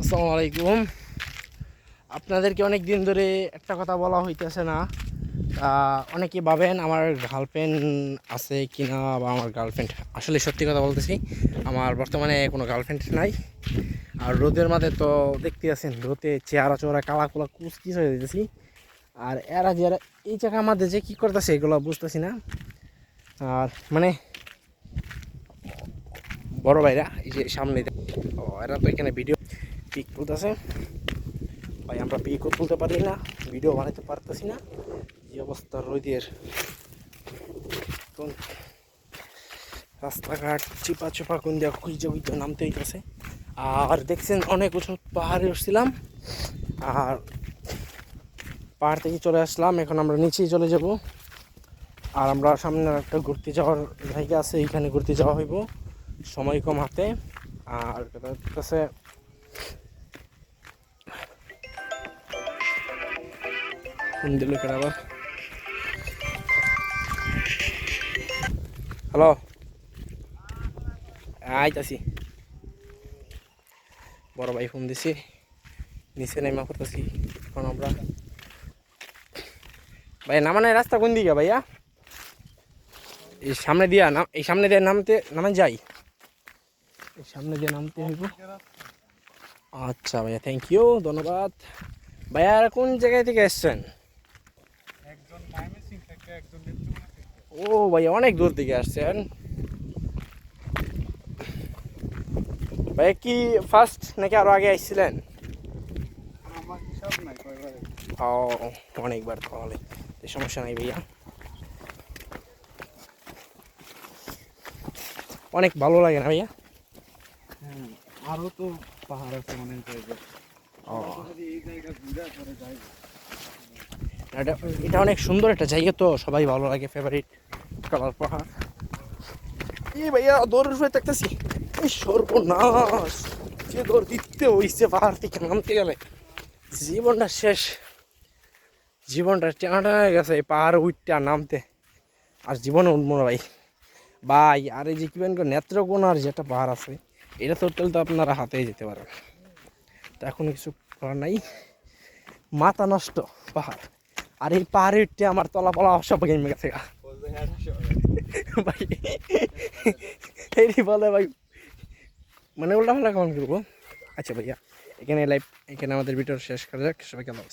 আসসালামু আলাইকুম। আপনাদেরকে অনেক দিন ধরে একটা কথা বলা হইতেছে না। অনেকে ভাবেন আমার গার্লফ্রেন্ড আছে কি না বা আমার গার্লফ্রেন্ড আসলে সত্যি কথা বলতেছি, আমার বর্তমানে কোনো গার্লফ্রেন্ড নাই। আর রোদের মাঝে তো দেখতে আছেন, রোদে চেহারা চোরা কালা কোলা কুচ কিচ হয়ে যেতেছি আর এরা যারা এই জায়গা আমাদের যে কী করতেছে এগুলো বুঝতেছি না। আর মানে বড় ভাইরা, এই যে সামনে এরা তো এখানে ভিডিও পিক তুলতেছে। ভাই, আমরা পিকও তুলতে পারি না, ভিডিও বানাতে পারতেছি না। এই অবস্থা রোদের। রাস্তাঘাট চিপা চোপা কোন দিয়া খুঁজে খুঁজে নামতে হইতেছে। আর দেখছেন, অনেক উঁচু পাহাড়ে উঠছিলাম। আর পাহাড় থেকে চলে আসলাম, এখন আমরা নিচেই চলে যাব। আর আমরা সামনে একটা ঘুরতে যাওয়ার জায়গা আছে, এইখানে ঘুরতে যাওয়া হইব। সময় কম হাতে। আর কাছে কেন আবার? হ্যালো? আইতাছি। বড় ভাই ফোন দিছি। নিচে নেমা করতেছি। এখন আমরা ভাই, নামানে রাস্তা কোন দিকে ভাইয়া? এই সামনে দিয়া নাম এই সামনে দিয়ে নামতে নামে যাই। এই সামনে দিয়ে নামতে হইব। আচ্ছা ভাইয়া থ্যাংক ইউ ধন্যবাদ। ভাইয়া কোন জায়গায় থেকে এসছেন? ও ভাইয়া অনেক দূর থেকে আসছেন। ভাইয়া কি ফার্স্ট নাকি আরও আগে আসছিলেন ও অনেকবার তাহলে সমস্যা নাই ভাইয়া। অনেক ভালো লাগে না ভাইয়া? হ্যাঁ আরও তো পাহাড় আছে অনেক জায়গা। এই জায়গা ঘুরে যাই এটা এটা অনেক সুন্দর একটা জায়গা তো, সবাই ভালো লাগে ফেভারিট কালার পাহাড় এই ভাইয়া, দৌড়ের উপরে থাকতেছি সর্বনাশ, যে দৌড় দিতে হইছে পাহাড় থেকে নামতে গেলে। জীবনটা শেষ। জীবনটা টানা গেছে, এই পাহাড় উঠতে আর নামতে। আর জীবনে উঠবো না ভাই। ভাই, আর এই যে কি বেন নেত্রকোনার যেটা পাহাড় আছে, এটা তো তো আপনারা হাতেই যেতে পারেন তো এখন কিছু করার নাই। মাথা নষ্ট পাহাড়। আর এই পাহাড়ে আমার তলা পলা অসব গেমে গেছে ভাই, এই বলে ভাই মানে উল্টা পাল্টা কেমন করব। আচ্ছা ভাইয়া, এখানে লাইফ এখানে আমাদের ভিডিও শেষ করা যাক। সবাই কেমন।